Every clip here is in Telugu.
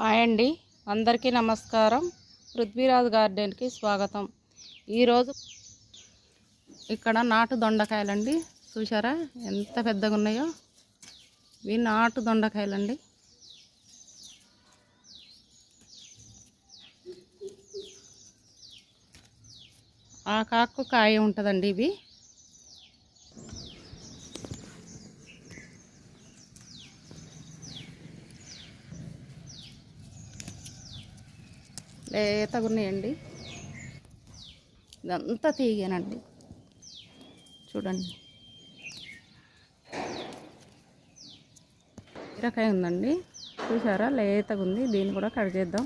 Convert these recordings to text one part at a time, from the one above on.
హాయ్ అండి. అందరికీ నమస్కారం. పృథ్వీరాజ్ గార్డెన్కి స్వాగతం. ఈరోజు ఇక్కడ నాటు దొండకాయలండి. చూసారా ఎంత పెద్దగా ఉన్నాయో ఇవి నాటు దొండకాయలండి. ఆ కాకు కాయ ఉంటుందండి ఇవి. లేతగా ఉన్నాయండి ఇదంతా తీగానండి. చూడండి. బీరకాయ ఉందండి. చూసారా? లేతగా ఉంది. దీన్ని కూడా కట్ చేద్దాం.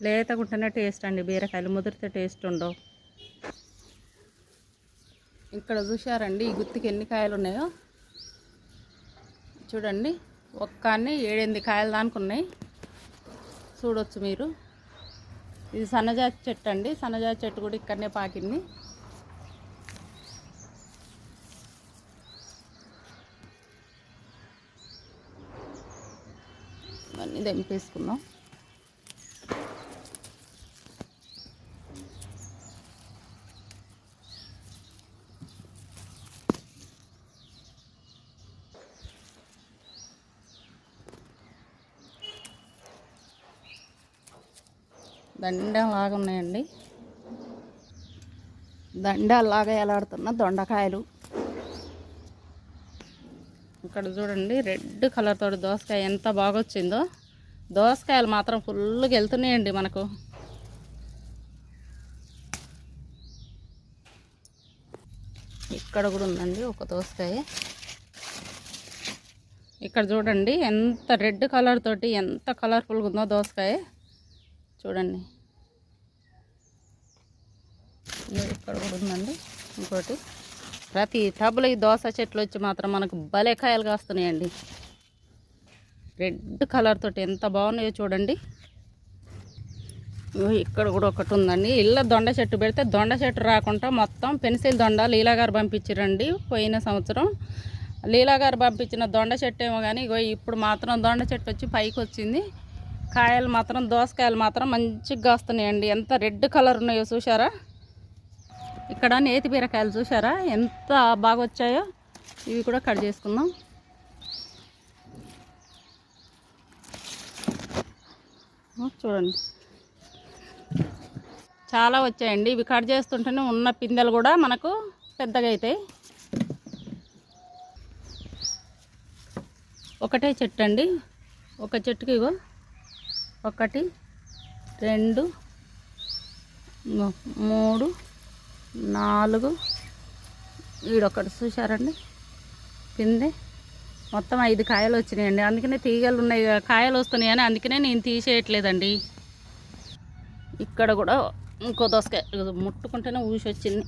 లేతగా ఉంటేనే టేస్ట్ అండి బీరకాయలు. ముదిరితే టేస్ట్ ఉండవు. ఇక్కడ చూసారండి ఈ గుత్తికి ఎన్ని కాయలు ఉన్నాయో? చూడండి. ఒక్కాన్ని ఏడెనిమిది కాయలు దానికి ఉన్నాయి చూడొచ్చు మీరు. ఇది సన్నజాతి చెట్టు అండి. సన్నజాతి చెట్టు కూడా ఇక్కడనే పాకింది. ఇవన్నీ తెంపేసుకుందాం. దండలాగా ఉన్నాయండి. దండలాగా ఎలాడుతున్న దొండకాయలు. ఇక్కడ చూడండి రెడ్ కలర్ తోటి దోసకాయ ఎంత బాగా వచ్చిందో దోసకాయలు మాత్రం ఫుల్గా వెళ్తున్నాయండి మనకు. ఇక్కడ కూడా ఉందండి ఒక దోసకాయ. ఇక్కడ చూడండి ఎంత రెడ్ కలర్ తోటి ఎంత కలర్ఫుల్గా ఉందో దోసకాయ. చూడండి. ఇక్కడ కూడా ఉందండి. ఇంకోటి. ప్రతి టబ్బులో ఈ దోస చెట్లు వచ్చి మాత్రం మనకు భలే కాయలు కాస్తున్నాయండి. రెడ్ కలర్ తోటి ఎంత బాగున్నాయో చూడండి. ఇక్కడ కూడా ఒకటి ఉందండి. ఇళ్ళ దొండ చెట్టు పెడితే దొండ చెట్టు రాకుండా మొత్తం పెన్సిల్ దొండ లీలా గారు పంపించారండి పోయిన సంవత్సరం. లీలా గారు పంపించిన దొండ చెట్టు ఏమో కానీ ఇగో ఇప్పుడు మాత్రం దొండ చెట్టు వచ్చి పైకి వచ్చింది. కాయలు మాత్రం దోసకాయలు మాత్రం మంచిగా వస్తున్నాయండి ఎంత రెడ్ కలర్ ఉన్నాయో చూసారా ఇక్కడ నేతి బీరకాయలు చూసారా ఎంత బాగా వచ్చాయో ఇవి కూడా కట్ చేసుకుందాం. చూడండి. చాలా వచ్చాయండి. ఇవి కట్ చేస్తుంటేనే ఉన్న పిందెలు కూడా మనకు పెద్దగా అవుతాయి. ఒకటే చెట్టు అండి. ఒక చెట్టుకి ఇగో ఒకటి రెండు మూడు నాలుగు. ఈడొకటి చూసారండి పిందె మొత్తం ఐదు కాయలు వచ్చినాయండి. అందుకనే తీగలు ఉన్నాయి కాయలు వస్తున్నాయని అందుకనే నేను తీసేయట్లేదండి. ఇక్కడ కూడా ఇంకో దోసకాయ ముట్టుకుంటేనే ఊసి వచ్చింది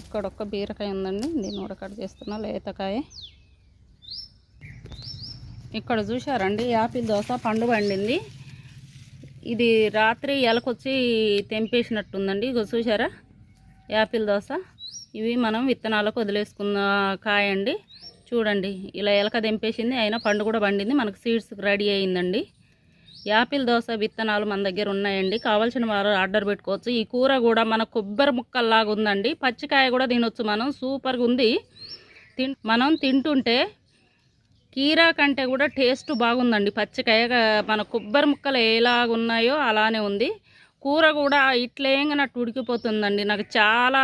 ఇక్కడ ఒక బీరకాయ ఉందండి. దీన్ని కూడా కట్ చేస్తున్నా లేతకాయ ఇక్కడ చూశారండి యాపిల్ దోశ పండు పండింది. ఇది రాత్రి ఎలకొచ్చి తెంపేసినట్టుందండి ఇగో చూసారా యాపిల్ దోశ. ఇవి మనం విత్తనాలకు వదిలేసుకున్న కాయ అండి చూడండి ఇలా ఎలక తెంపేసింది అయినా పండు కూడా పండింది మనకు సీడ్స్ రెడీ అయిందండి. యాపిల్ దోశ విత్తనాలు మన దగ్గర ఉన్నాయండి కావాల్సిన వారు ఆర్డర్ పెట్టుకోవచ్చు. ఈ కూర కూడా మన కొబ్బరి ముక్కల్లాగా ఉందండి పచ్చికాయ కూడా తినొచ్చు మనం సూపర్గా ఉంది తిన్ మనం తింటుంటే కీరా కంటే కూడా టేస్ట్ బాగుందండి. పచ్చికాయ మన కొబ్బరి ముక్కలు ఎలాగున్నాయో అలానే ఉంది. కూర కూడా ఇట్లేంగనట్టు ఉడికిపోతుందండి. నాకు చాలా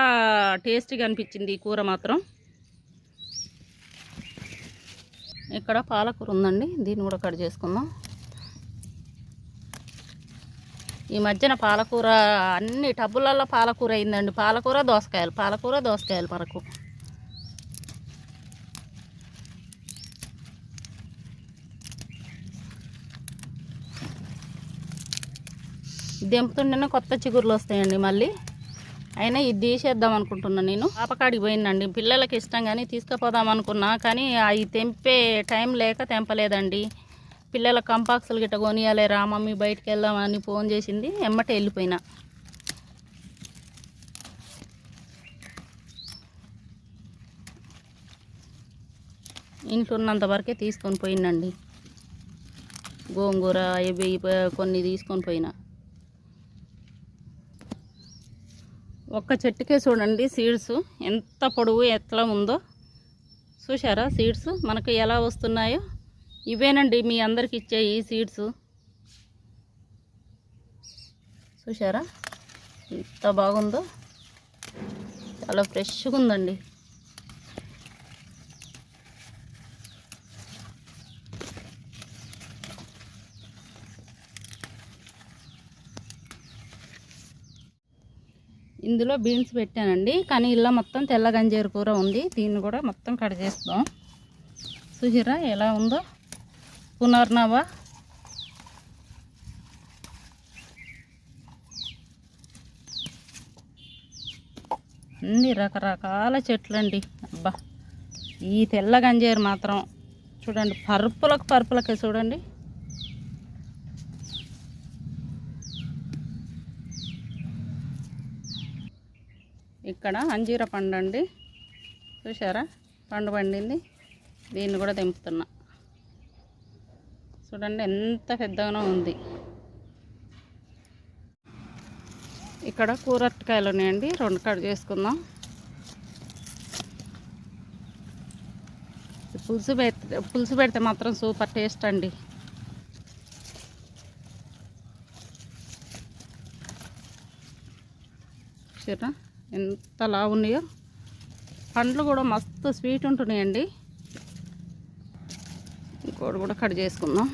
టేస్టీగా అనిపించింది ఈ కూర మాత్రం. ఇక్కడ పాలకూర ఉందండి. దీన్ని కూడా కట్ చేసుకుందాం. ఈ మధ్యన పాలకూర అన్ని టబ్బులలో పాలకూర అయిందండి. పాలకూర దోసకాయలు. పాలకూర దోసకాయలు మనకు దింపుతుంటేనే కొత్త చిగురులు వస్తాయండి మళ్ళీ. అయినా ఇది తీసేద్దాం అనుకుంటున్నా నేను. పాపకాడికి పోయిందండి. పిల్లలకి ఇష్టం కానీ తీసుకుపోదాం అనుకున్నా కానీ అవి తెంపే టైం లేక తెంపలేదండి. పిల్లల కంపాక్సులు గిట్ట కొనియాలే రా మమ్మీ బయటికి వెళ్దామని ఫోన్ చేసింది. ఎమ్మటే వెళ్ళిపోయినా. ఇంట్లో ఉన్నంత వరకే తీసుకొని పోయిందండి. గోంగూర ఇవి ఇవి కొన్ని తీసుకొని పోయినా. ఒక్క చెట్టుకే చూడండి సీడ్స్. ఎంత పొడవు ఎట్లా ఉందో. చూసారా సీడ్స్? మనకు ఎలా వస్తున్నాయో. ఇవేనండి మీ అందరికి ఇచ్చే ఈ సీడ్స్. చూసారా ఎంత బాగుందో. చాలా ఫ్రెష్గా ఉందండి. ఇందులో బీన్స్ పెట్టానండి. కానీ ఇలా మొత్తం తెల్ల గంజేరు కూర ఉంది. దీన్ని కూడా మొత్తం కట్ చేస్తాం. చూసిరా ఎలా ఉందో? పునర్నవా. అన్ని రకరకాల చెట్లండి. అబ్బా! ఈ తెల్ల గంజేరు మాత్రం చూడండి పరుపులకు పరుపులకే చూడండి. ఇక్కడ అంజీర పండు అండి చూసారా పండు పండింది. దీన్ని కూడా తెంపుతున్నా. చూడండి ఎంత పెద్దగానో ఉంది. ఇక్కడ కూరటికాయలు ఉన్నాయండి. రెండు కట్ చేసుకుందాం. పులుసు పెడితే పులుసు పెడితే మాత్రం సూపర్ టేస్ట్ అండి. చూసారా? ఎంత లావున్నాయో. పండ్లు కూడా మస్తు స్వీట్ ఉంటున్నాయండి. ఇంకోటి కూడా కట్ చేసుకుందాం.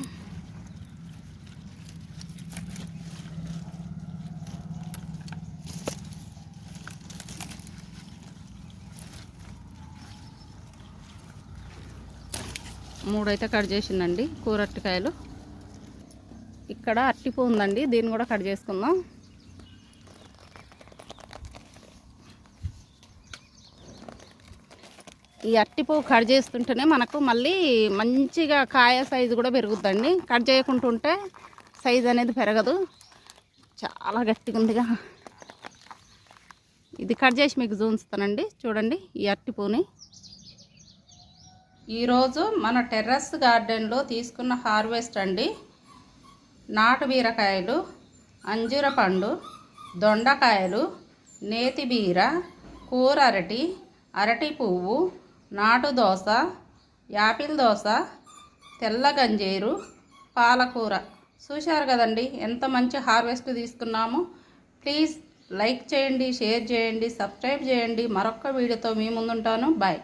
మూడైతే కట్ చేసిందండి కూర అరటికాయలు ఇక్కడ అట్టిపూ ఉందండి దీన్ని కూడా కట్ చేసుకుందాం. ఈ అట్టిపువ్వు కట్ చేస్తుంటేనే మనకు మళ్ళీ మంచిగా కాయ సైజు కూడా పెరుగుద్దండి. కట్ చేయకుంటుంటే సైజు అనేది పెరగదు. చాలా గట్టిగా ఉందిగా. ఇది కట్ చేసి మీకు చూపిస్తానండి. చూడండి ఈ అట్టిపూని ఈరోజు మన టెర్రస్ గార్డెన్లో తీసుకున్న హార్వెస్ట్ అండి. నాటు బీరకాయలు అంజూర పండు దొండకాయలు నేతి బీర కూర అరటి అరటి పువ్వు నాటు దోశ యాపిల్ దోశ తెల్ల గంజీరు పాలకూర. చూశారు కదండి ఎంత మంచి హార్వెస్ట్ తీసుకున్నామో. ప్లీజ్ లైక్ చేయండి షేర్ చేయండి సబ్స్క్రైబ్ చేయండి. మరొక వీడియోతో మీ ముందుంటాను. బాయ్.